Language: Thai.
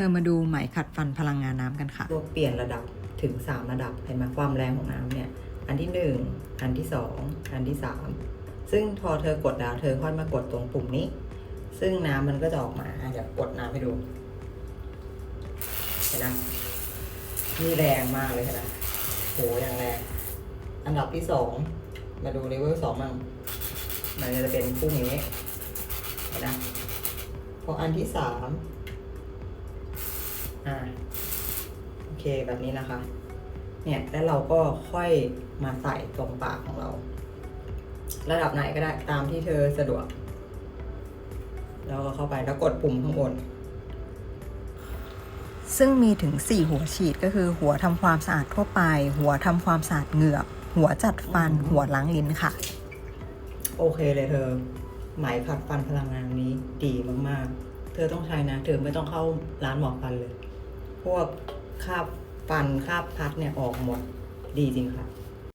ธอมาดูไหมขัดฟันพลังงานน้ำกันค่ะตัวเปลี่ยนระดับถึง 3 ระดับเห็นไหมความแรงของน้ำเนี่ย อันที่ 1 อันที่ 2 อันที่ 3 ซึ่งพอเธอกดแล้วเธอค่อยมากดตรงปุ่มนี้ ซึ่งน้ำมันก็จะออกมาอะเดี๋ยวกดน้ำให้ดูเห็นไหมนี่แรงมากเลยเห็นไหมโหอย่างแรง อันดับที่สองมาดูเลเวลสองมั่งมันจะเป็นพุ่งอย่างนี้เห็นไหมพออันที่สาม อ่าโอเคแบบนี้นะคะ เนี่ยแล้วเราก็ค่อยมาใส่ตรงปากของเรา ระดับไหนก็ได้ตามที่เธอสะดวก แล้วก็เข้าไปแล้วกดปุ่มข้างบนซึ่งมีถึง 4 หัวฉีดก็คือหัวทำความสะอาดทั่วไป หัวทำความสะอาดเหงือก หัวจัดฟัน หัวล้างลิ้นค่ะ โอเคเลยเธอ ไหมขัดฟันพลังงานนี้ดีมากๆ เธอต้องใช้นะ เธอไม่ต้องเข้าร้านหมอฟันเลย พวกคราบฟันคราบพัดเนี่ยออกหมดดีจริงค่ะ